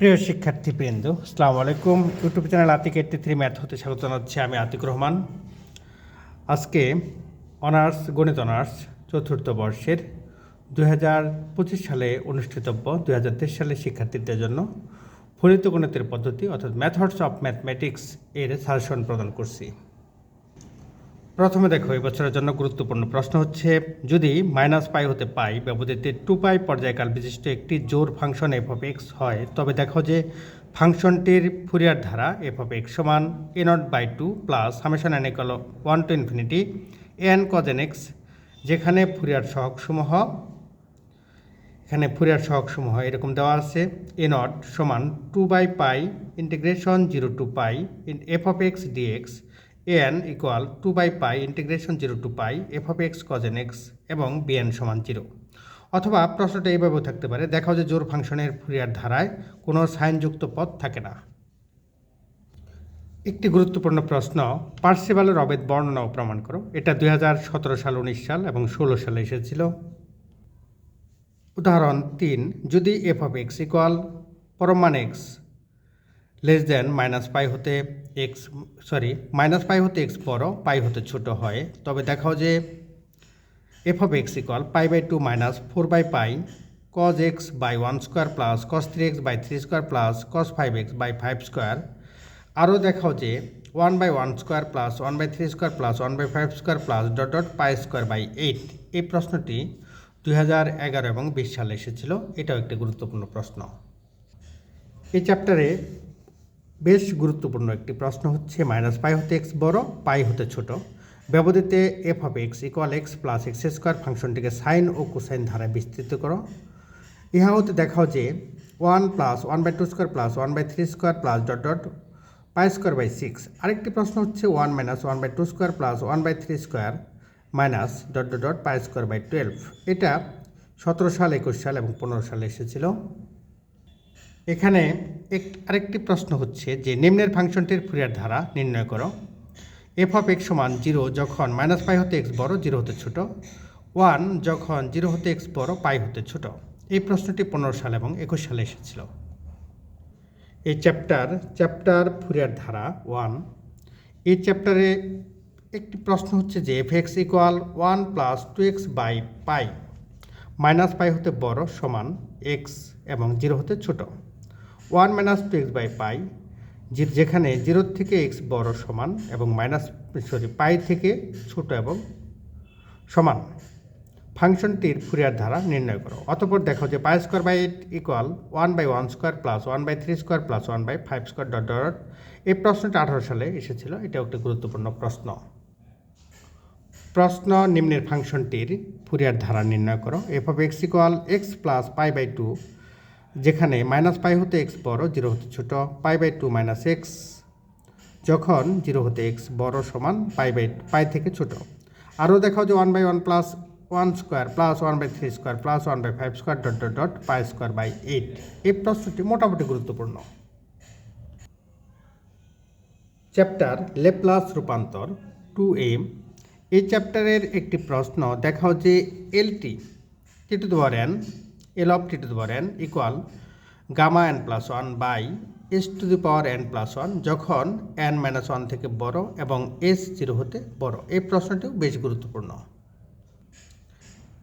প্রিয় শিক্ষার্থী বৃন্দ আসসালামু আলাইকুম। YouTube channel Atik eighty three math হতে স্বাগত জানাচ্ছি আমি আতিক রহমান। আজকে অনার্স, গণিত অনার্স চতুর্থ বর্ষের দু হাজার পঁচিশ সালে অনুষ্ঠিতব্য দু সালে শিক্ষার্থীদের জন্য ফলিত গণিতের পদ্ধতি, অর্থাৎ ম্যাথডস অফ ম্যাথমেটিক্স এর সাজেশন প্রদান করছি। প্রথমে দেখো, এই বছরের জন্য গুরুত্বপূর্ণ প্রশ্ন হচ্ছে, যদি মাইনাস পাই হতে পাই ব্যবধিতে টু পাই পর্যায়কাল বিশিষ্ট একটি জোর ফাংশন এফ অফ এক্স হয়, তবে দেখো যে ফাংশনটির ফুরিয়ার ধারা এফ অফ এক্স সমান a not by two plus summation n equal one to infinity n cos n x যেখানে ফুরিয়ার সহগসমূহ এখানে ফুরিয়ার সহগসমূহ এরকম দেওয়া আছে এ নট সমান two by pi integration zero to pi f of x d x n equal two by pi integration zero to pi, f of x cos n x এবং b n সমান zero. অথবা প্রশ্নটা এইভাবেও থাকতে পারে দেখাও যে জোর ফাংশনের ফুরিয়ার ধারায় কোনো সাইনযুক্ত পদ থাকে না। একটি গুরুত্বপূর্ণ প্রশ্ন পার্সিবালের অবেদ বর্ণনাও প্রমাণ করো। এটা দু হাজার সতেরো সাল, উনিশ সাল এবং ষোলো সালে এসেছিল। উদাহরণ তিন, যদি f of x equal পরমান x less then minus pi হতে এক্স সরি মাইনাস পাই হতে এক্স বড় পাই হতে ছোট হয়। তবে দেখাও যে f of x equal pi by two minus four by pi cos x by one square plus cos three x by three square plus cos five x by five square আরও দেখাও যে one by one square plus one by three square plus one by five square plus dot dot pi square by eight এই প্রশ্নটি দুই হাজার এগারো এবং বিশ সালে এসেছিল। এটাও একটি গুরুত্বপূর্ণ প্রশ্ন। এই চ্যাপ্টারে বেশ গুরুত্বপূর্ণ একটি প্রশ্ন হচ্ছে, মাইনাস পাই হতে এক্স বড়, পাই হতে ছোট। ব্যবধিতে f of x equal x plus x square ফাংশনটিকে সাইন ও কোসাইন ধারায় বিস্তৃত করো। ইহা হতে দেখাও যে one plus one by two square plus one by three square plus dot dot pi square by six আরেকটি প্রশ্ন হচ্ছে one minus one by two square plus one by three square minus dot dot dot pi square by twelve এটা সতেরো সাল, একুশ সাল এবং পনেরো সালে এসেছিল। এখানে এক, আরেকটি প্রশ্ন হচ্ছে যে, নিম্নের ফাংশনটির ফুরিয়ার ধারা নির্ণয় করো। এফ অফ এক্স সমান জিরো যখন মাইনাস পাই হতে এক্স বড় জিরো হতে ছোট। ওয়ান যখন জিরো হতে এক্স বড় পাই হতে ছোট। এই প্রশ্নটি পনেরো সাল এবং একুশ সালে এসেছিল। এই চ্যাপ্টার চ্যাপ্টার ফুরিয়ার ধারা ওয়ান এই চ্যাপ্টারে একটি প্রশ্ন হচ্ছে যে f x equal one plus two x by pi minus pi হতে বড় সমান এক্স এবং জিরো হতে ছোট। One minus two x by pi যেখানে জিরোর থেকে এক্স বড় সমান এবং মাইনাস, সরি, পাই থেকে ছোট এবং সমান। ফাংশনটির ফুরিয়ার ধারা নির্ণয় করো। অতপর দেখো যে pi square by eight equal one by one square plus one by three square plus one by five square dot dot এই প্রশ্নটা আঠারো সালে এসেছিল, এটাও একটি গুরুত্বপূর্ণ প্রশ্ন। প্রশ্ন নিম্নের ফাংশনটির ফুরিয়ার ধারা নির্ণয় করো। F of x equal x plus pi by two যেখানে মাইনাস পাই হতে এক্স বড়, জিরো হতে ছোট, pi by two minus x যখন জিরো হতে এক্স বড় সমান পাই বাই, পাই থেকে ছোট। আরও দেখাও যে one by one plus one square plus one by three square plus one by five square dot dot dot pi square by eight এই প্রশ্নটি মোটামুটি গুরুত্বপূর্ণ। চ্যাপ্টার লেপ্লাস রূপান্তর টু এম এই চ্যাপ্টারের একটি প্রশ্ন দেখাও যে L T t to the power n L of t to the power n equal gamma n plus one by s to the power n plus one যখন n minus one থেকে বড় এবং এস জিরো হতে বড়। এই প্রশ্নটিও বেশ গুরুত্বপূর্ণ।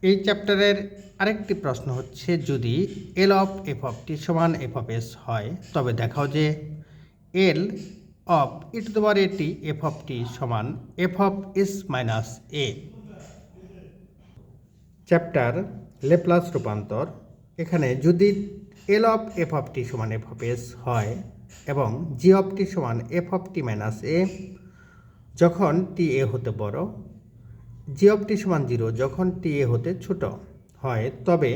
এই চ্যাপ্টারের আরেকটি প্রশ্ন হচ্ছে, যদি L of f of t সমান এফ অফ এস হয়, তবে দেখাও যে এল অফ ই টু দেওয়ার এটি এফ অফ টি সমান f of s minus a chapter Laplace রূপান্তর এখানে যদি L of f of t সমান এফ অফ এস হয় এবং জি অফ টি সমান f of t minus a যখন টি এ হতে বড় জি অফ টি সমান জিরো যখন টি এ হতে ছোট হয়, তবে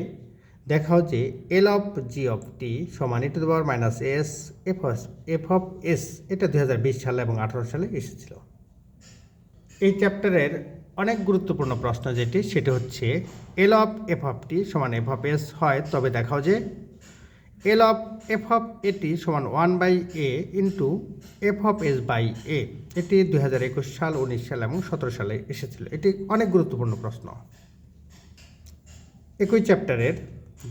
দেখাও যে L of G of t সমান e to the power minus s f f of s এটা দু হাজার বিশ সালে এবং আঠারো সালে এসেছিল। এই চ্যাপ্টারের অনেক গুরুত্বপূর্ণ প্রশ্ন যেটি, সেটি হচ্ছে L of f of t সমান এফ অফ এস হয়, তবে দেখাও যে এল অফ এফ অফ এটি সমান one by a into f of s by a এটি দুই হাজার একুশ সাল, উনিশ সাল এবং সতেরো সালে এসেছিল। এটি অনেক গুরুত্বপূর্ণ প্রশ্ন। একই চ্যাপ্টারের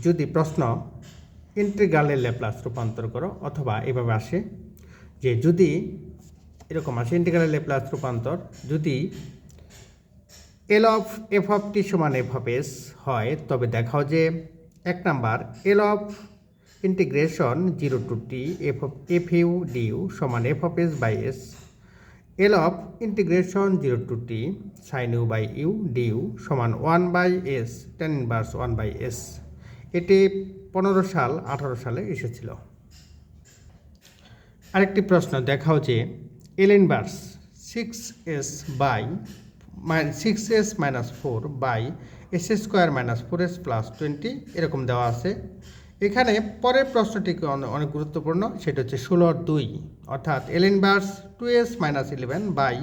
যদি প্রশ্ন ইন্টিগ্রালের ল্যাপ্লাস রূপান্তর করো, অথবা এভাবে আসে যে, যদি, এরকম আসে, ইন্টিগ্রালের ল্যাপ্লাস রূপান্তর, যদি L of f of t সমান এফ অফ এস হয়। তবে দেখাও যে এক number L of integration zero to t f of f u d u সমান f of s by s L of integration zero to t sine u by u d u সমান one by s tan inverse one by s এটি পনেরো সাল, আঠারো সালে এসেছিল। আরেকটি প্রশ্ন, দেখাও যে L inverse six s by six s minus four by s square minus four s plus twenty এরকম দেওয়া আছে। এখানে পরের প্রশ্নটি অনেক গুরুত্বপূর্ণ? সেটা হচ্ছে ষোলোর দুই। অর্থাৎ L inverse to s minus eleven by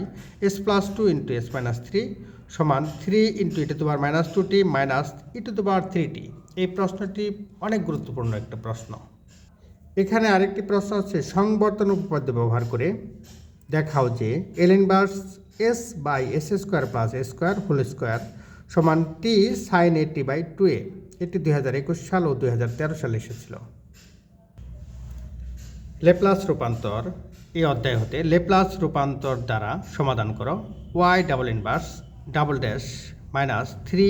s plus two into s minus three সমান থ্রি ইন্টু ই টু দুবার minus two t minus e to দুবার থ্রি টি এই প্রশ্নটি অনেক গুরুত্বপূর্ণ একটা প্রশ্ন। এখানে আরেকটি প্রশ্ন হচ্ছে সংবর্তন উপপাদ্য ব্যবহার করে দেখাও যে L inverse s by s square plus a square whole square সমান t sine a t by two a এটি দুই হাজার একুশ সাল ও দুই হাজার তেরো সালে এসেছিল। লেপ্লাস রূপান্তর, এই অধ্যায় হতে লেপ্লাস রূপান্তর দ্বারা সমাধান করো। Y double inverse double dash minus three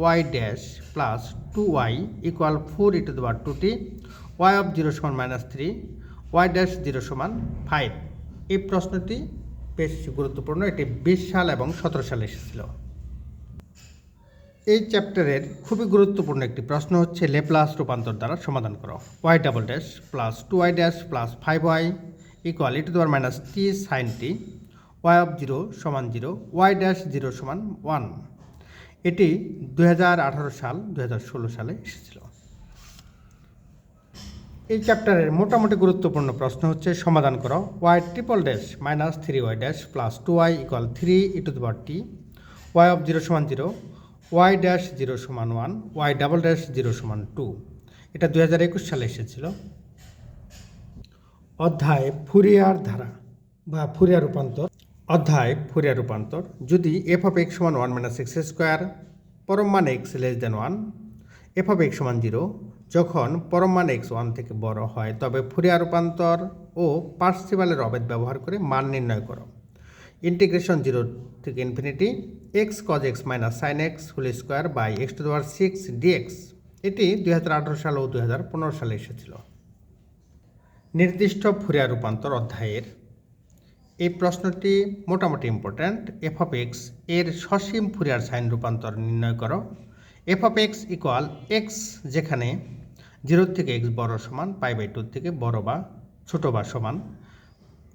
y dash plus two y equal four e to দেওয়ার two t y of zero সমান minus three y dash zero সমান ফাইভ এই প্রশ্নটি বেশ গুরুত্বপূর্ণ, এটি বিশ সাল এবং সতেরো সালে এসেছিল। এই চ্যাপ্টারের খুবই গুরুত্বপূর্ণ একটি প্রশ্ন হচ্ছে লেপ্লাস রূপান্তর দ্বারা সমাধান করো। Y double dash plus two Y dash plus five Y equal E to the power minus T sine T Y of zero সমান জিরো ওয়াই ড্যাশ জিরো সমান ওয়ান। এটি দু হাজার আঠারো সাল দু হাজার ষোলো সালে এসেছিল। এই চ্যাপ্টারের মোটামুটি গুরুত্বপূর্ণ প্রশ্ন হচ্ছে, সমাধান করো। Y triple dash minus three y dash plus two y equal three e to দেওয়ার টি ওয়াই অফ জিরো সমান জিরো ওয়াই ড্যাশ জিরো সমান one y double dash zero সমান টু এটা দুই হাজার একুশ সালে এসেছিল। অধ্যায় ফুরিয়ার ধারা বা ফুরিয়ার রূপান্তর। অধ্যায় ফুরিয়ার রূপান্তর, যদি এফ অফ এক্স সমান ওয়ান মাইনাস এক্স স্কোয়ার পরম মান x less than one f of x সমান জিরো যখন পরম মান এক্স ওয়ান থেকে বড় হয়, তবে ফুরিয়া রূপান্তর ও পার্সিবালের অবেদ ব্যবহার করে মান নির্ণয় করো। ইন্টিগ্রেশন জিরো থেকে infinity x cos x minus sine x whole square by x to দেওয়ার সিক্স ডিএক্স এটি দুই হাজার আঠারো সাল ও দুই হাজার পনেরো সালে এসেছিল। নির্দিষ্ট ফুরিয়া রূপান্তর অধ্যায়ের এই প্রশ্নটি মোটামুটি ইম্পর্ট্যান্ট এফ অফ এক্সের সসীম ফুরিয়ার সাইন রূপান্তর নির্ণয় করো। F of x equal x যেখানে জিরোর থেকে এক্স বড় সমান, পাই বাই টুর থেকে বড় বা ছোট বা সমান।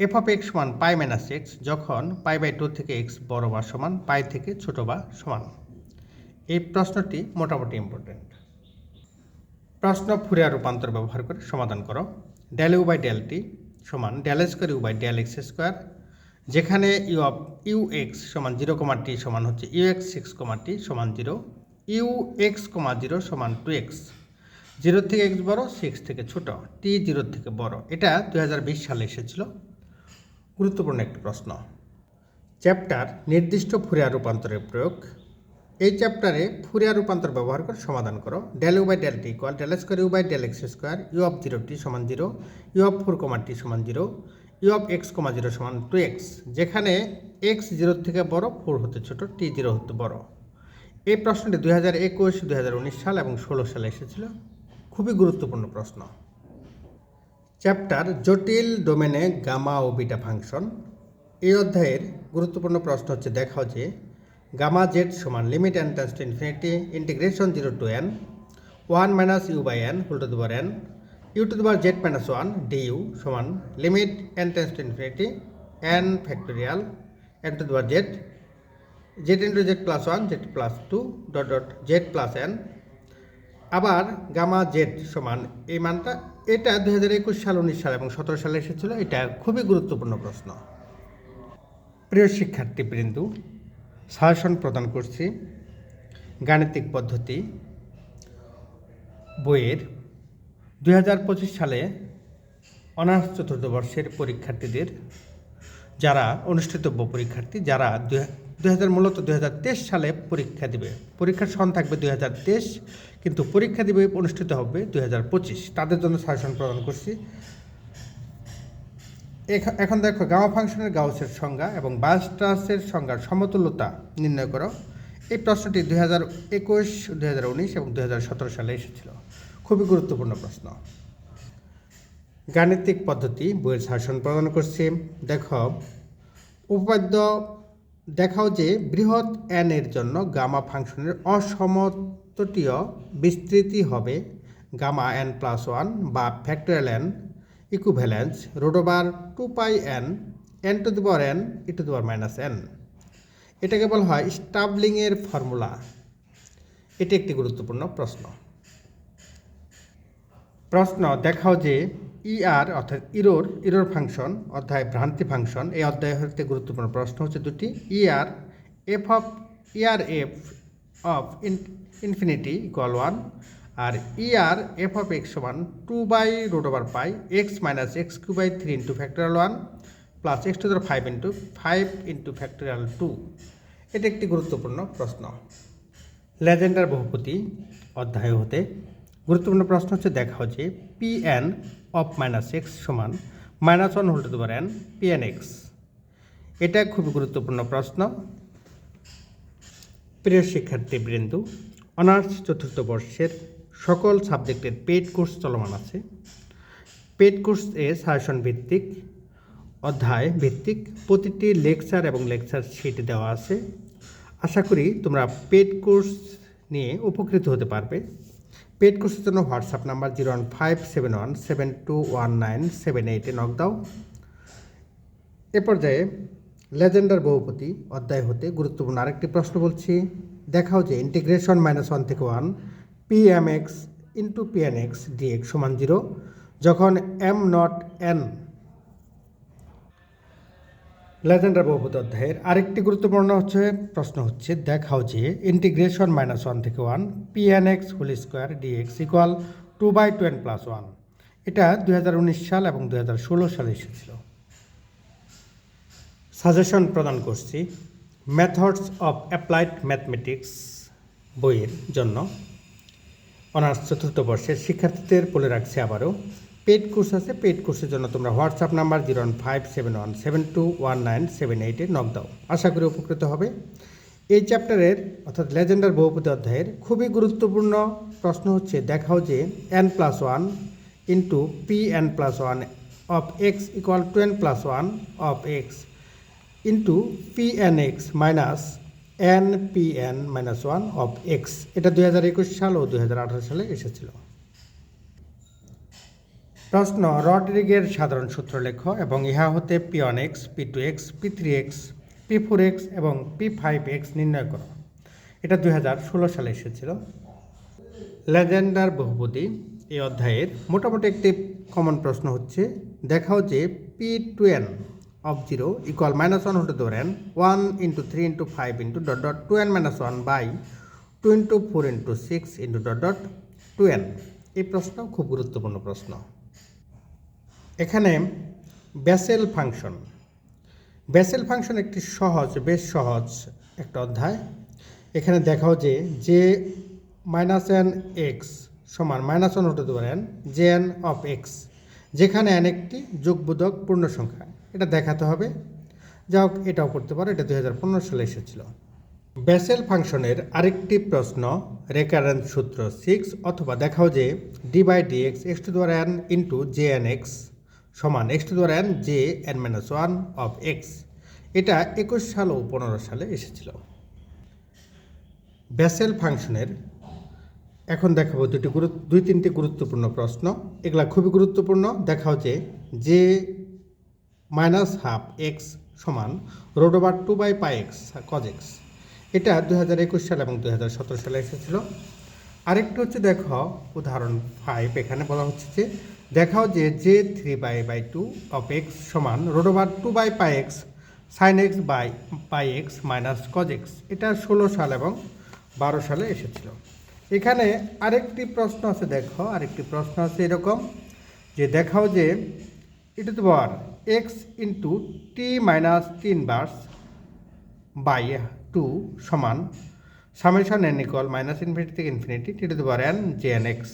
এফ অফ এক্স সমান পাই মাইনাস এক্স যখন পাই বাই টু থেকে এক্স বড় বা সমান, পাই থেকে ছোট বা সমান। এই প্রশ্নটি মোটামুটি ইম্পর্ট্যান্ট প্রশ্ন ফুরিয়ার রূপান্তর ব্যবহার করে সমাধান করো। Del u by del t সমান del square u by del x square যেখানে ইউ অফ ইউ এক্স সমান জিরো কমা টি সমান হচ্ছে u x six comma t সমান zero u x comma zero সমান টু এক্স জিরোর থেকে x বড় সিক্স থেকে ছোট। টি জিরোর থেকে বড়। এটা দু হাজার বিশ সালে এসেছিল। গুরুত্বপূর্ণ একটি প্রশ্ন। চ্যাপ্টার নির্দিষ্ট ফুরিয়ার রূপান্তরের প্রয়োগ। এই চ্যাপ্টারে ফুরিয়ার রূপান্তর ব্যবহার করে সমাধান করো। Del u by del t equal del square u by del x square u of zero t সমান zero u of four comma t সমান zero u of x comma zero সমান টু এক্স যেখানে x zero থেকে বড় four হতে ছোট টি zero হতে বড়। এই প্রশ্নটি দুই হাজার একুশ, দুই হাজার উনিশ সাল এবং ষোলো সালে এসেছিল। খুবই গুরুত্বপূর্ণ প্রশ্ন। চ্যাপ্টার জটিল ডোমেনে গামা ও বিটা ফাংশন। এই অধ্যায়ের গুরুত্বপূর্ণ প্রশ্ন হচ্ছে, দেখা যে, গামা জেড সমান limit n tends to infinity integration zero to n one minus u by n whole to দুবার এন ইউ টু দুবার z minus one d u সমান limit n tends to infinity n factorial n to দুবার z z into z plus one z plus two dot dot z plus n আবার gamma z সমান, এই মানটা এটা দুই হাজার একুশ সাল, উনিশ সাল এবং সতেরো সালে এসেছিল, এটা খুবই গুরুত্বপূর্ণ প্রশ্ন। প্রিয় শিক্ষার্থীবৃন্দ সাজেশন প্রদান করছি গাণিতিক পদ্ধতি বইয়ের দুই হাজার পঁচিশ সালে অনার্স চতুর্থ বর্ষের পরীক্ষার্থীদের, যারা অনুষ্ঠিতব্য পরীক্ষার্থী, যারা দুই হাজার মূলত দুই হাজার তেইশ সালে পরীক্ষা দিবে। পরীক্ষার সন থাকবে দুই হাজার তেইশ, কিন্তু পরীক্ষা দিবে অনুষ্ঠিত হবে দুই পঁচিশ। তাদের জন্য সাজেশন প্রদান করছি। এখ- এখন দেখো গামা ফাংশনের গাউসের সংজ্ঞা এবং বাসট্রাসের সংজ্ঞার সমতুল্যতা নির্ণয় করো। এই প্রশ্নটি দুই হাজার একুশ হাজার উনিশ এবং দুই হাজার সতেরো সালে এসেছিল। খুবই গুরুত্বপূর্ণ প্রশ্ন। গাণিতিক পদ্ধতি বইয়ের শাসন প্রদান করছে। দেখো উপাদ্য দেখাও যে বৃহৎ এন এর জন্য গামা ফাংশনের অসমতটীয় বিস্তৃতি হবে। গামা এন প্লাস ওয়ান বা factorial n equivalence root over two pi n n to the power n e to the power minus n এটাকে বলা হয় স্টাবলিংয়ের ফর্মুলা এটি একটি গুরুত্বপূর্ণ প্রশ্ন। প্রশ্ন, দেখাও যে ইআর অর্থাৎ ইরোর ইরোর ফাংশন অধ্যায় ভ্রান্তি ফাংশন এই অধ্যায় হতে গুরুত্বপূর্ণ প্রশ্ন হচ্ছে দুটি। E r f of e r f of infinity equal one R e r f of x সমান two by root over pi x minus x cube by three into factorial one plus x to the five into five into factorial two এটি একটি গুরুত্বপূর্ণ প্রশ্ন। Legendre বহুপতি অধ্যায় হতে গুরুত্বপূর্ণ প্রশ্ন হচ্ছে দেখা হচ্ছে P n of minus x সমান মাইনাস ওয়ান হোল টু দেবার এন পি এন এক্স এটা খুবই গুরুত্বপূর্ণ প্রশ্ন। প্রিয় শিক্ষার্থী বৃন্দু অনার্স চতুর্থ বর্ষের সকল সাবজেক্টের পেড কোর্স চলমান আছে। পেড কোর্স এ সাজেশন ভিত্তিক, অধ্যায় ভিত্তিক প্রতিটি লেকচার এবং লেকচার শিট দেওয়া আছে। আশা করি তোমরা পেড কোর্স নিয়ে উপকৃত হতে পারবে। পেড কোর্সের জন্য WhatsApp number zero one five seven one seven two one nine seven এইটে নক দাও। এ পর্যায়ে লেজেন্ডার বহুপতি অধ্যায় হতে গুরুত্বপূর্ণ আরেকটি প্রশ্ন বলছি। দেখাও যে ইন্টিগ্রেশন মাইনাস ওয়ান থেকে one P m x into P n x d x সমান জিরো যখন এম নট এন লেজেন্ডার বহুপতি অধ্যায়ের আরেকটি গুরুত্বপূর্ণ হচ্ছে, প্রশ্ন হচ্ছে দেখাও যে ইন্টিগ্রেশন মাইনাস ওয়ান থেকে one P n x whole square d x equal two by two plus one এটা দু হাজার উনিশ সাল এবং দু হাজার ষোলো সালে এসেছিল। সাজেশন প্রদান করছি মেথডস অফ অ্যাপ্লাইড ম্যাথমেটিক্স বইয়ের জন্য। অনার্স চতুর্থ বর্ষের শিক্ষার্থীদের বলে রাখছি আবারও পেড কোর্স আছে পেড কোর্সের জন্য তোমরা WhatsApp number zero one five seven one seven two one nine seven এইটে নক দাও। আশা করি উপকৃত হবে। এই চ্যাপ্টারের, অর্থাৎ লেজেন্ডার বহুপতি অধ্যায়ের খুবই গুরুত্বপূর্ণ প্রশ্ন হচ্ছে, দেখাও যে n plus one into P n plus one of x equal two n plus one of x into P n x minus n P n minus one of x এটা দুই হাজার একুশ সাল ও দুই হাজার আঠারো সালে এসেছিল। প্রশ্ন, রডরিগের সাধারণ সূত্র লেখ এবং ইহা হতে P one x P two x P three x, P four x এবং পি ফাইভ এক্স নির্ণয় করো। এটা দুই হাজার ষোলো সালে এসেছিল। লেজেন্ডার বহুপদী এই অধ্যায়ের মোটামুটি একটি কমন প্রশ্ন হচ্ছে দেখাও যে P two n of zero equal minus one হতে ধরেন one into three into five into dot dot two n minus one by two into four into six into dot dot two n এই প্রশ্ন খুব গুরুত্বপূর্ণ প্রশ্ন। এখানে basal function. Basal function একটি সহজ, বেশ সহজ একটা অধ্যায়। এখানে দেখাও যে যে মাইনাস এন এক্স সমান মাইনাস ওয়ান হতে পারেন জে এন অফ এক্স যেখানে এন একটি যোগবোধক পূর্ণ সংখ্যা এটা দেখাতে হবে। যা হোক, এটাও করতে পারো, এটা দুই হাজার পনেরো সালে এসেছিল। ব্যাসেল ফাংশনের আরেকটি প্রশ্ন রেকারেন্স সূত্র সিক্স অথবা দেখাও যে d by d x x to দ্বার n into J n x সমান এক্স টু দ্বার n J n minus one of x এটা একুশ সাল ও পনেরো সালে এসেছিল। ব্যাসেল ফাংশনের এখন দেখাবো দুটি গুরু দুই তিনটি গুরুত্বপূর্ণ প্রশ্ন। এগুলা খুবই গুরুত্বপূর্ণ। দেখা হচ্ছে যে মাইনাস হাফ এক্স সমান root over two by pi x cos x এটা দু হাজার একুশ সাল এবং দু হাজার সতেরো সালে এসেছিল। আরেকটি হচ্ছে দেখো উদাহরণ ফাইভ এখানে বলা হচ্ছে যে দেখাও যে J three by by two of x সমান root over two by pi x sine x by pi x minus cos x এটা ষোলো সাল এবং বারো সালে এসেছিল। এখানে আরেকটি প্রশ্ন আছে, দেখো, আরেকটি প্রশ্ন আছে এরকম যে দেখাও যে ইটু তো power x into t minus তিন বার্স বাই টু সমান summation n equal minus infinity থেকে infinity t to the power n J n x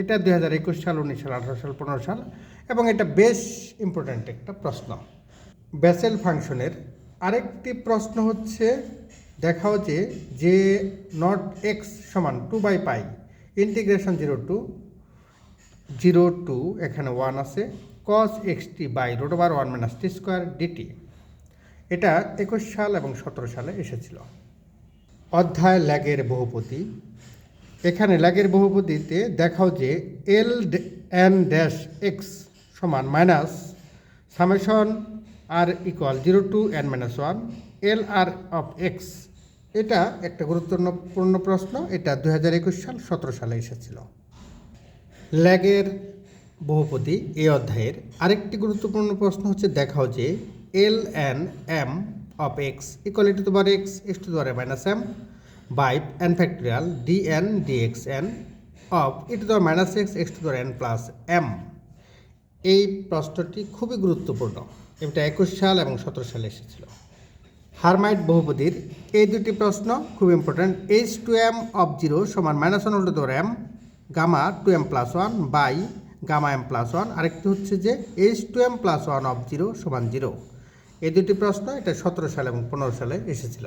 এটা দুই হাজার একুশ সাল, উনিশ সাল, আঠারো সাল, পনেরো সাল, এবং এটা বেশ ইম্পর্ট্যান্ট একটা প্রশ্ন। ব্যাসেল ফাংশনের আরেকটি প্রশ্ন হচ্ছে, দেখাও যে যে নট এক্স সমান two by pi integration zero to zero to এখানে ওয়ান আছে cos x t by root over one minus t square d t এটা একুশ সাল এবং সতেরো সালে এসেছিল। অধ্যায় ল্যাগের বহুপতি এখানে ল্যাগের বহুপতিতে দেখাও যে এল এন ড্যাশ এক্স সমান minus summation r equal zero to n minus one L r of x এটা একটা গুরুত্বপূর্ণ প্রশ্ন, এটা দু হাজার একুশ সাল, সতেরো সালে এসেছিল। ল্যাগের বহুপতি এই অধ্যায়ের আরেকটি গুরুত্বপূর্ণ প্রশ্ন হচ্ছে, দেখাও যে L n m of x equal to bar x x to দ্বারা minus m by n factorial d x n of e to দ্বারা মাইনাস এক্স এক্স টু দ্বারা এন প্লাস এম এই প্রশ্নটি খুবই গুরুত্বপূর্ণ। এটা একুশ সাল এবং সতেরো সালে এসেছিল। হারমাইট বহুপদীর এই দুটি প্রশ্ন খুব important H two m of zero সমান minus one to m gamma two m plus one by gamma m plus one আরেকটি হচ্ছে যে H two m plus one of zero সমান জিরো এই দুটি প্রশ্ন এটা সতেরো সালে এবং পনেরো সালে এসেছিল।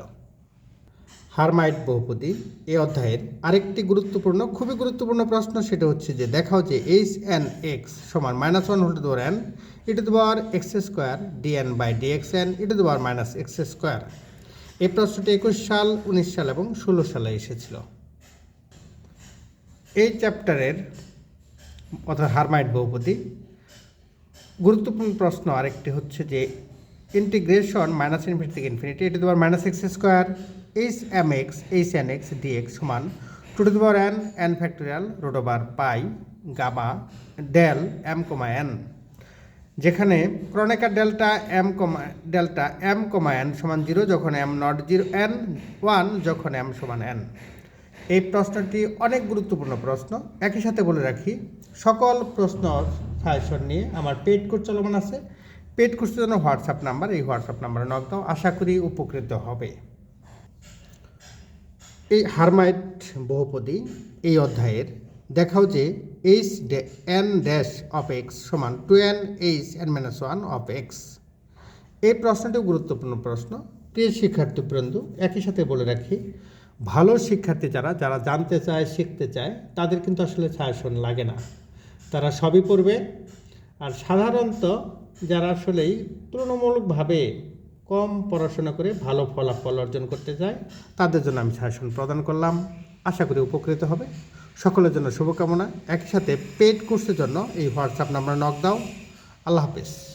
হারমাইট বহুপদী। এই অধ্যায়ের আরেকটি গুরুত্বপূর্ণ, খুবই গুরুত্বপূর্ণ প্রশ্ন, সেটা হচ্ছে যে, দেখাও যে এইচ এন এক্স সমান মাইনাস ওয়ান হোল টু দেওয়ার এন ই টু দেওয়ার x square d n by d x n e to দেওয়ার মাইনাস এক্স স্কোয়ার এই প্রশ্নটি একুশ সাল, উনিশ সাল এবং ষোলো সালে এসেছিল। এই চ্যাপ্টারের অর্থাৎ হারমাইট বহুপদী, গুরুত্বপূর্ণ প্রশ্ন আরেকটি হচ্ছে যে ইন্টিগ্রেশন মাইনাস ইনফিনিটি থেকে ইনফিনিটি এটি তোমার minus x square H m x H n x d x সমান টু টু দেওয়ার n n factorial root over pi gamma del m comma n যেখানে Kronecker delta m comma delta m comma n সমান zero যখন m not zero n one যখন m সমান n এই প্রশ্নটি অনেক গুরুত্বপূর্ণ প্রশ্ন। একই সাথে বলে রাখি, সকল প্রশ্ন সাজেশন নিয়ে আমার পেড কোর্স চলমান আছে। পেড কোর্সের জন্য হোয়াটসঅ্যাপ নাম্বার এই হোয়াটসঅ্যাপ নাম্বারে নক আশা করি উপকৃত হবে। এই হারমাইট বহুপদী এই অধ্যায়ের দেখাও যে H n dash of x সমান two n H n minus one of x এই প্রশ্নটি গুরুত্বপূর্ণ প্রশ্ন। প্রিয় শিক্ষার্থীবৃন্দ একই সাথে বলে রাখি, ভালো শিক্ষার্থী যারা যারা জানতে চায়, শিখতে চায়, তাদের কিন্তু আসলে সাজেশন লাগে না। তারা সবই পড়বে। আর সাধারণত যারা আসলেই তুলনামূলকভাবে কম পড়াশোনা করে ভালো ফলাফল অর্জন করতে চায়, তাদের জন্য আমি শাসন প্রদান করলাম। আশা করি উপকৃত হবে। সকলের জন্য শুভকামনা। একই সাথে পেড কোর্সের জন্য এই হোয়াটসঅ্যাপ নাম্বার নক দাও। আল্লাহ হাফেজ।